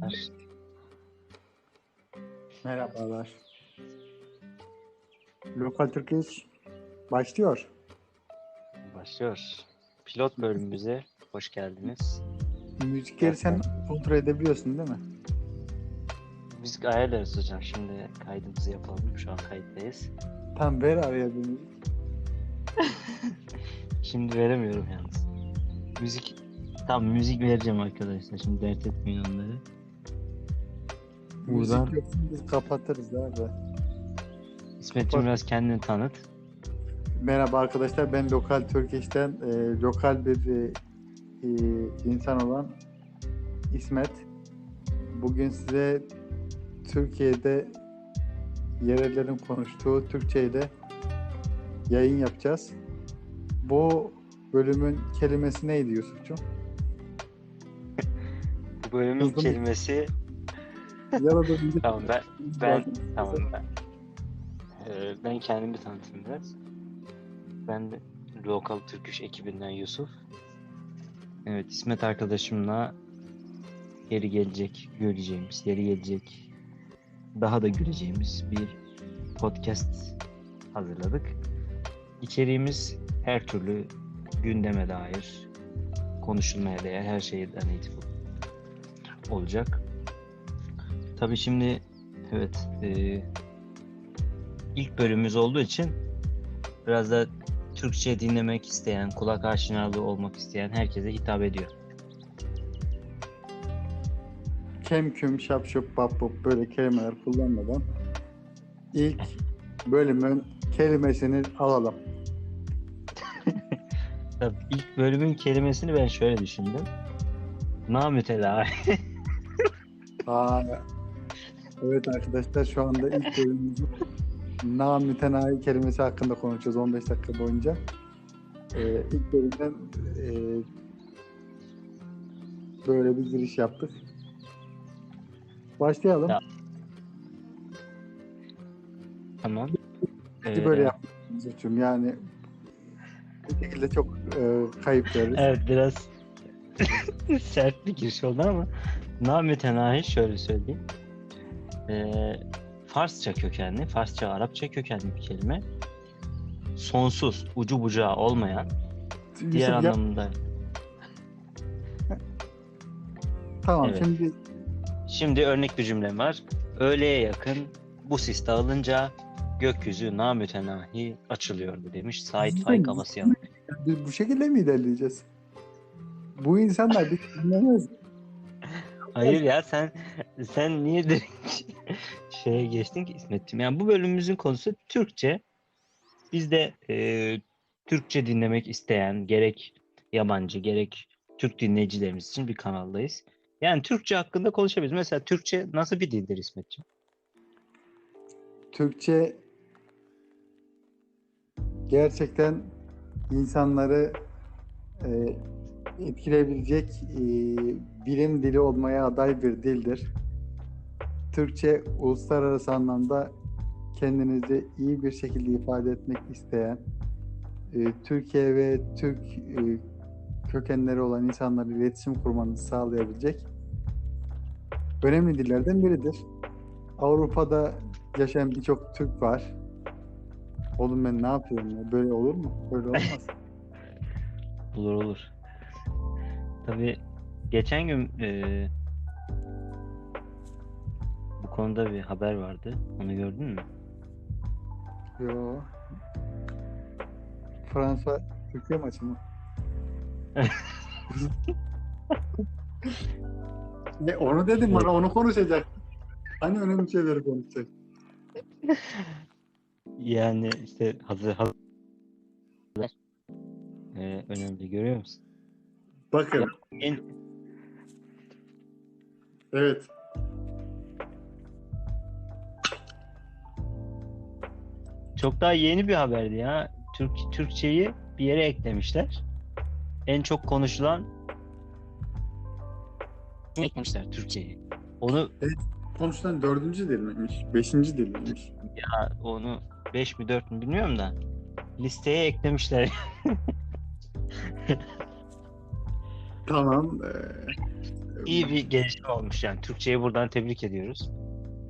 Merhabalar. Merhabalar. Lokal Turkish başlıyor. Başlıyor. Pilot bölümümüze hoş geldiniz. Müzikleri sen kontrol edebiliyorsun değil mi? Müzik ayarlarız hocam. Şimdi kaydımızı yapalım. Şu an kayıttayız. Tam ver araya bir müzik. Şimdi veremiyorum yalnız. Müzik tam müzik vereceğim arkadaşlar. Şimdi dert etmeyin onları. Buradan Müzik yoksa biz kapatırız abi. İsmet'ciğim biraz kendini tanıt. Merhaba arkadaşlar ben Lokal Turkish'ten e, lokal bir e, e, insan olan İsmet. Bugün size Türkiye'de yerellerin konuştuğu Türkçe'de yayın yapacağız. Bu bölümün kelimesi neydi Yusuf'cum? Bu bölümün Hızlı mı? Yaradığımız tamam ben ben tamam ben Ee, ben kendimi tanıtayım biraz. Ben de Lokal Türküş ekibinden Yusuf. Evet İsmet arkadaşımla yeri gelecek göreceğimiz, yeri gelecek daha da göreceğimiz bir podcast hazırladık. İçeriğimiz her türlü gündeme dair, konuşulmaya değer her şeyden itibaren olacak. Tabii şimdi evet e, ilk bölümümüz olduğu için biraz da Türkçe dinlemek isteyen, kulak aşinalığı olmak isteyen herkese hitap ediyor. kem küm şap şup bap bup böyle kelimeler kullanmadan ilk bölümün kelimesini alalım. Tabii ilk bölümün kelimesini ben şöyle düşündüm. Namütedavi. Aa, evet arkadaşlar şu anda ilk bölümümüzün namütenayi kelimesi hakkında konuşacağız 15 dakika boyunca. Ee, ilk bölümden e, böyle bir giriş yaptık. Başlayalım. Ya, tamam. Ee, böyle. Yusuf'cum. Yani bu şekilde çok e, kayıp veririz. Evet biraz sert bir giriş oldu ama namütenahi şöyle söyleyeyim. Ee, Farsça kökenli, Farsça Arapça kökenli bir kelime. Sonsuz, ucu bucağı olmayan, Yusuf, diğer ya- anlamında. Tamam Evet. şimdi Şimdi örnek bir cümlem var. Öğleye yakın bu sis dağılınca gökyüzü namütenahi açılıyordu demiş. Sait Faik Amasyan. biz bu şekilde mi ilerleyeceğiz? Bu insanlar bir dinlemez. Hayır ya sen sen niye direkt şeye geçtin ki İsmet'ciğim? Yani bu bölümümüzün konusu Türkçe. Biz de e, Türkçe dinlemek isteyen gerek yabancı gerek Türk dinleyicilerimiz için bir kanaldayız. Yani Türkçe hakkında konuşabiliriz. Mesela Türkçe nasıl bir dildir İsmet'ciğim? Türkçe gerçekten insanları e, etkileyebilecek e, bilim dili olmaya aday bir dildir. Türkçe uluslararası anlamda kendinizi iyi bir şekilde ifade etmek isteyen, e, Türkiye ve Türk e, kökenleri olan insanlarla iletişim kurmanızı sağlayabilecek önemli dillerden biridir. Avrupa'da yaşayan birçok Türk var. Oğlum ben ne yapıyorum ya? Böyle olur mu? Böyle olmaz. Olur olur. Tabii geçen gün e, konuda bir haber vardı. Onu gördün mü? Yo. Fransa Türkiye maçı mı? ne onu dedim bana onu konuşacak. Hani önemli şeyleri konuşacak. Yani işte hazır hazır e, önemli görüyor musun? Bakın. En, Evet. Çok daha yeni bir haberdi ya. Türk Türkçeyi bir yere eklemişler. En çok konuşulan eklemişler Türkçeyi. Onu Konuşulan dördüncü dil miymiş? Beşinci dil miymiş? ya onu 5 mi 4 mü bilmiyorum da listeye eklemişler. Tamam. eee, iyi bir gelişme olmuş yani. Türkçeyi buradan tebrik ediyoruz.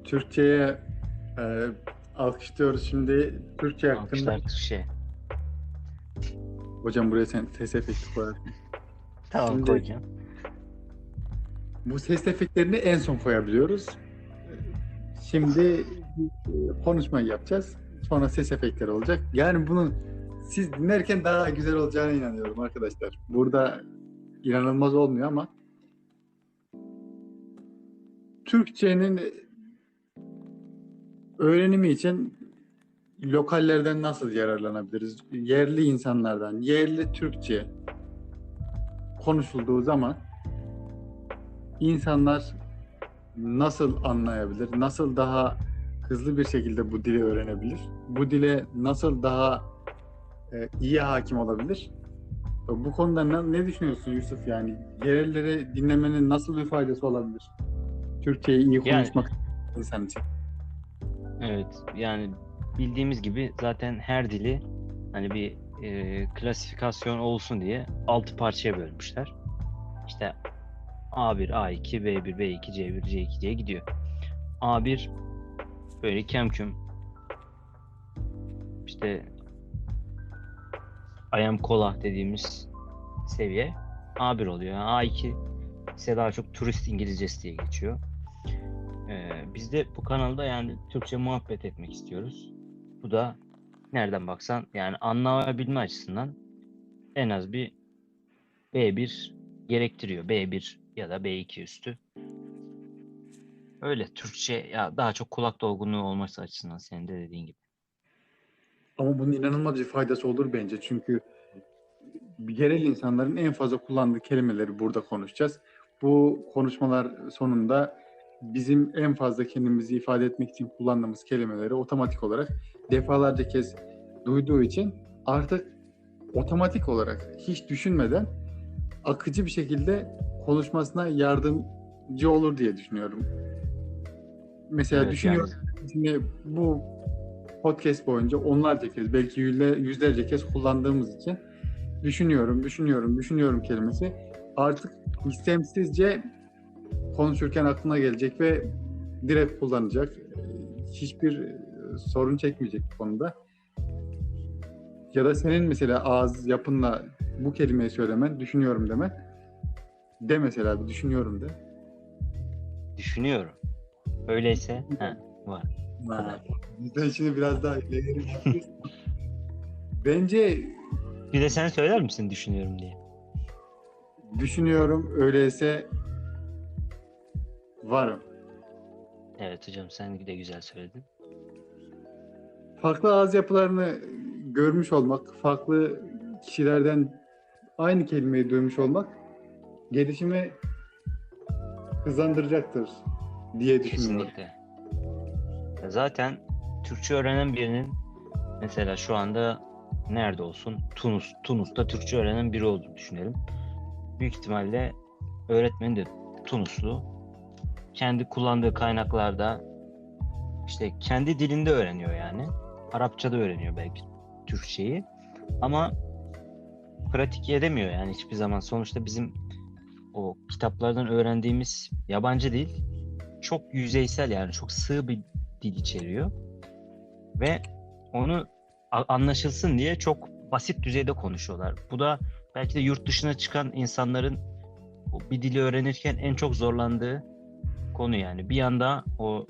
Türkçe'ye e, alkışlıyoruz şimdi. Türkçe hakkında. Alkışlar Türkçe. Hocam buraya sen ses efekti koyarsın. Tamam Şimdi- koyacağım. Bu ses efektlerini en son koyabiliyoruz. Şimdi konuşmayı yapacağız. Sonra ses efektleri olacak. Yani bunu siz dinlerken daha güzel olacağına inanıyorum arkadaşlar. Burada inanılmaz olmuyor ama Türkçenin öğrenimi için lokallerden nasıl yararlanabiliriz? Yerli insanlardan, yerli Türkçe konuşulduğu zaman insanlar nasıl anlayabilir? Nasıl daha hızlı bir şekilde bu dili öğrenebilir? Bu dile nasıl daha e, iyi hakim olabilir? Bu konuda ne, ne düşünüyorsun Yusuf? Yani yerelleri dinlemenin nasıl bir faydası olabilir? Türkçeyi iyi Yani- konuşmak insan için. Evet yani bildiğimiz gibi zaten her dili hani bir e, klasifikasyon olsun diye altı parçaya bölmüşler. İşte A1, A2, B1, B2, C1, C2 diye gidiyor. A1 böyle kemküm işte I am kola dediğimiz seviye A1 oluyor. Yani A2 ise daha çok turist İngilizcesi diye geçiyor. Ee, biz de bu kanalda yani Türkçe muhabbet etmek istiyoruz. Bu da nereden baksan yani anlayabilme açısından en az bir B1 gerektiriyor. B1 ya da B2 üstü. Öyle Türkçe ya daha çok kulak dolgunluğu olması açısından senin de dediğin gibi. Ama bunun inanılmaz bir faydası olur bence. Çünkü yerel insanların en fazla kullandığı kelimeleri burada konuşacağız. Bu konuşmalar sonunda bizim en fazla kendimizi ifade etmek için kullandığımız kelimeleri otomatik olarak defalarca kez duyduğu için artık otomatik olarak hiç düşünmeden akıcı bir şekilde konuşmasına yardımcı olur diye düşünüyorum. Mesela Evet, düşünüyorum şimdi bu podcast boyunca onlarca kez belki yüzle- yüzlerce kez kullandığımız için düşünüyorum, düşünüyorum, düşünüyorum kelimesi artık istemsizce konuşurken aklına gelecek ve direkt kullanacak. Hiçbir e, sorun çekmeyecek bu konuda. Ya da senin mesela ağız yapınla bu kelimeyi söylemen, düşünüyorum demen. De mesela bir düşünüyorum de. Düşünüyorum. Öyleyse ha, var. Ha, Bizden şimdi biraz daha ileri. Bence Bir de sen söyler misin düşünüyorum diye. düşünüyorum öyleyse varım. Evet hocam sen de güzel söyledin. Farklı ağız yapılarını görmüş olmak, farklı kişilerden aynı kelimeyi duymuş olmak gelişimi hızlandıracaktır diye düşünüyorum. Kesinlikle. Zaten Türkçe öğrenen birinin mesela şu anda nerede olsun? Tunus. Tunus'ta Türkçe öğrenen biri olduğunu düşünelim. Büyük ihtimalle öğretmeni de Tunuslu. Kendi kullandığı kaynaklarda işte kendi dilinde öğreniyor yani. Arapçada öğreniyor belki Türkçeyi. Ama pratik edemiyor yani hiçbir zaman. Sonuçta bizim o kitaplardan öğrendiğimiz yabancı dil çok yüzeysel yani çok sığ bir dil içeriyor. Ve onu anlaşılsın diye çok basit düzeyde konuşuyorlar. Bu da belki de yurt dışına çıkan insanların bir dili öğrenirken en çok zorlandığı konu yani. Bir yanda o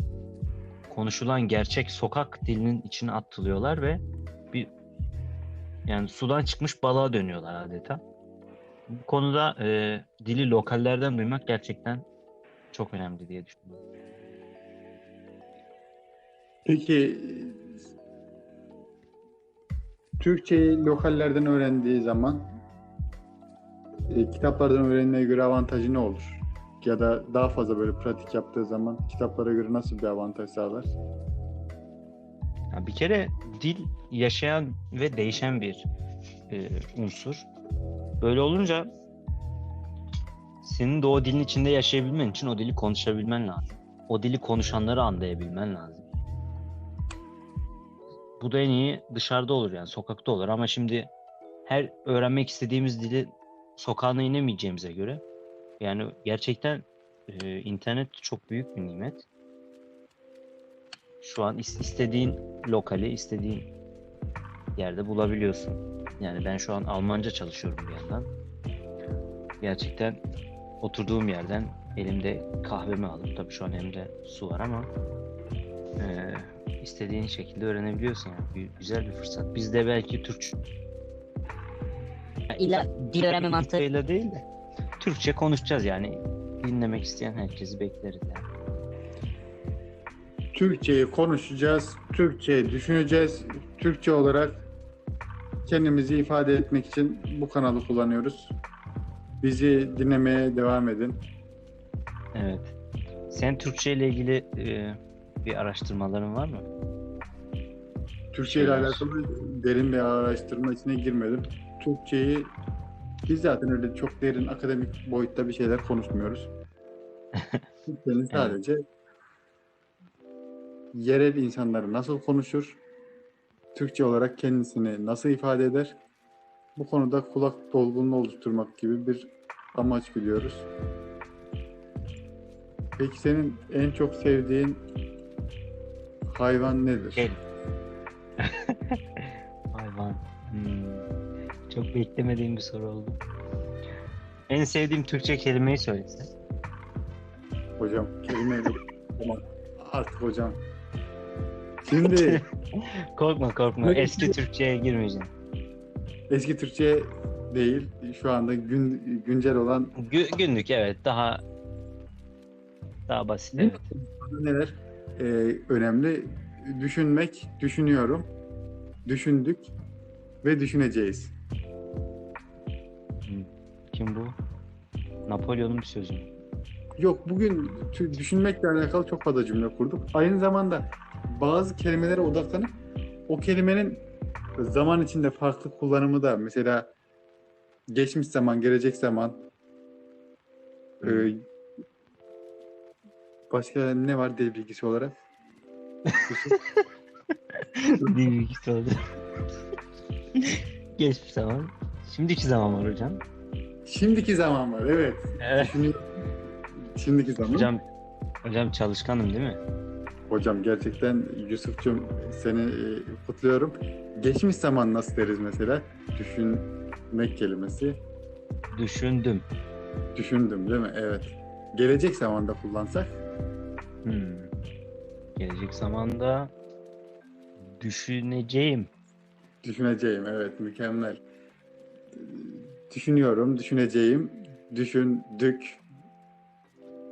konuşulan gerçek sokak dilinin içine atılıyorlar ve bir yani sudan çıkmış balığa dönüyorlar adeta. Bu konuda e, dili lokallerden duymak gerçekten çok önemli diye düşünüyorum. Peki Türkçeyi lokallerden öğrendiği zaman e, kitaplardan öğrenmeye göre avantajı ne olur? Ya da daha fazla böyle pratik yaptığı zaman kitaplara göre nasıl bir avantaj sağlar? Bir kere dil yaşayan ve değişen bir e, unsur. Böyle olunca senin de o dilin içinde yaşayabilmen için o dili konuşabilmen lazım. O dili konuşanları anlayabilmen lazım. Bu da en iyi dışarıda olur yani sokakta olur ama şimdi her öğrenmek istediğimiz dili sokağına inemeyeceğimize göre yani gerçekten e, internet çok büyük bir nimet. Şu an is- istediğin lokali istediğin yerde bulabiliyorsun. Yani ben şu an Almanca çalışıyorum bir yandan. Gerçekten oturduğum yerden elimde kahvemi alıp tabii şu an elimde su var ama e, istediğin şekilde öğrenebiliyorsun. Yani. Gü- Güzel bir fırsat. Biz de belki Türkçe İlla dil öğrenme mantığı değil de Türkçe konuşacağız yani. Dinlemek isteyen herkesi bekleriz yani. Türkçeyi konuşacağız, Türkçeyi düşüneceğiz. Türkçe olarak kendimizi ifade etmek için bu kanalı kullanıyoruz. Bizi dinlemeye devam edin. Evet. Sen Türkçe ile ilgili e, bir araştırmaların var mı? Türkçe ile alakalı derin bir araştırma içine girmedim. Türkçeyi biz zaten öyle çok derin akademik boyutta bir şeyler konuşmuyoruz. Türkçenin sadece yerel insanları nasıl konuşur, Türkçe olarak kendisini nasıl ifade eder, bu konuda kulak dolgunluğu oluşturmak gibi bir amaç biliyoruz. Peki senin en çok sevdiğin hayvan nedir? Gel. Beklemediğim bir soru oldu. En sevdiğim Türkçe kelimeyi söylesen. Hocam kelime. Tamam. Artık hocam. Şimdi Korkma korkma. Eski Türkçe'ye girmeyeceğim. eski Türkçe değil. Şu anda gün, güncel olan Gü- günlük evet daha daha basit. Evet. neler Ee, önemli. Düşünmek, düşünüyorum. Düşündük ve düşüneceğiz. Kim bu? Napolyon'un bir sözü? Yok bugün düşünmekle alakalı çok fazla cümle kurduk. Aynı zamanda bazı kelimelere odaklanıp o kelimenin zaman içinde farklı kullanımı da mesela geçmiş zaman, gelecek zaman e, başka ne var dil bilgisi olarak? Dil bilgisi oldu. Geçmiş zaman. Şimdiki zaman var hocam. Şimdiki zaman var evet. Evet. Düşünüyorum. Şimdiki zaman. Hocam hocam çalışkanım değil mi? Hocam gerçekten Yusuf'cum seni e, kutluyorum. Geçmiş zaman nasıl deriz mesela? Düşünmek kelimesi. Düşündüm. Düşündüm değil mi? Evet. Gelecek zamanda kullansak Hmm. Gelecek zamanda düşüneceğim. düşüneceğim. Evet mükemmel. Düşünüyorum, düşüneceğim, düşündük,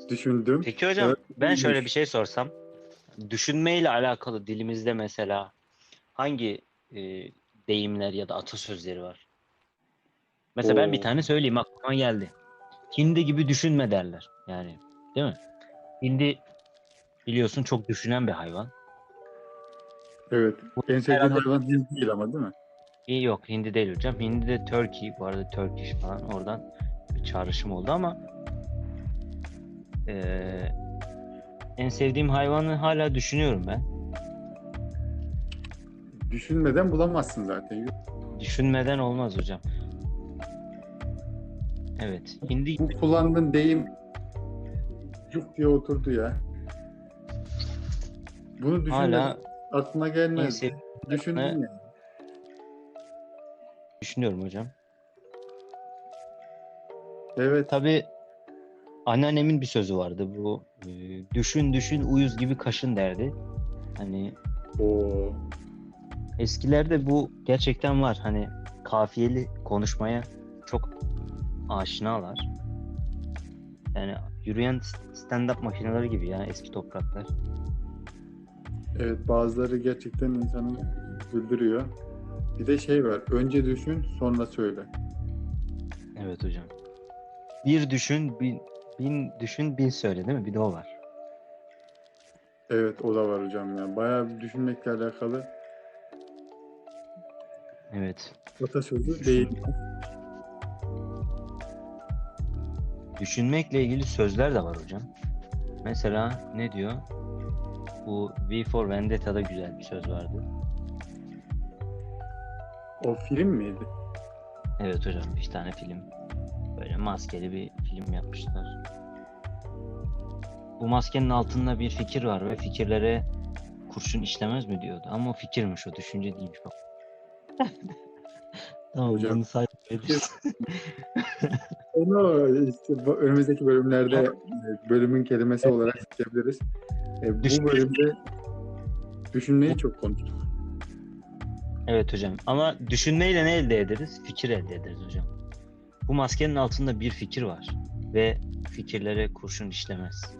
düşündüm. Peki hocam Evet, ben şöyle bir şey sorsam. Düşünmeyle alakalı dilimizde mesela hangi e, deyimler ya da atasözleri var? Mesela ben bir Oo. tane söyleyeyim aklıma geldi. Hindi gibi düşünme derler. Yani değil mi? Hindi biliyorsun çok düşünen bir hayvan. Evet. En herhalde- hayvan hindi değil ama değil mi? İyi yok hindi değil hocam. Hindi de Turkey bu arada Turkish falan oradan bir çağrışım oldu ama eee, en sevdiğim hayvanı hala düşünüyorum ben. Düşünmeden bulamazsın zaten. Düşünmeden olmaz hocam. Evet. Hindi Bu kullandığın deyim cuk diye oturdu ya. Bunu düşünmeden hala aklına gelmez. Düşündün ya. Düşünüyorum hocam. Evet. Tabii anneannemin bir sözü vardı bu e, düşün düşün uyuz gibi kaşın derdi. Hani O eskilerde bu gerçekten var. Hani kafiyeli konuşmaya çok aşinalar. Yani yürüyen stand-up makineleri gibi ya eski topraklar. evet bazıları gerçekten insanı güldürüyor. Bir de şey var. Önce düşün, sonra söyle. Evet hocam. Bir düşün, bin, bin düşün, bin söyle değil mi? Bir de o var. Evet o da var hocam ya. Bayağı düşünmekle alakalı Evet. atasözü değil. Düşünmekle ilgili sözler de var hocam. Mesela ne diyor? Bu V for Vendetta'da güzel bir söz vardı. O film miydi? Evet hocam bir tane film. Böyle maskeli bir film yapmışlar. bu maskenin altında bir fikir var ve fikirlere kurşun işlemez mi diyordu. Ama o fikirmiş o düşünce değilmiş bak. tamam Hocam, bunu. Onu işte bu önümüzdeki bölümlerde e, bölümün kelimesi olarak seçebiliriz. E, bu bölümde düşünmeyi çok konuştuk. Evet hocam ama düşünmeyle ne elde ederiz? Fikir elde ederiz hocam. Bu maskenin altında bir fikir var ve fikirlere kurşun işlemez.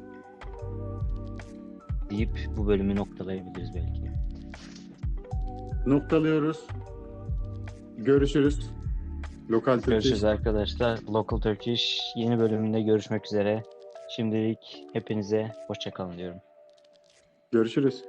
Deyip bu bölümü noktalayabiliriz belki. Noktalıyoruz. Görüşürüz. Lokal Türkçe Görüşürüz arkadaşlar. Local Turkish yeni bölümünde görüşmek üzere. Şimdilik hepinize hoşçakalın diyorum. Görüşürüz.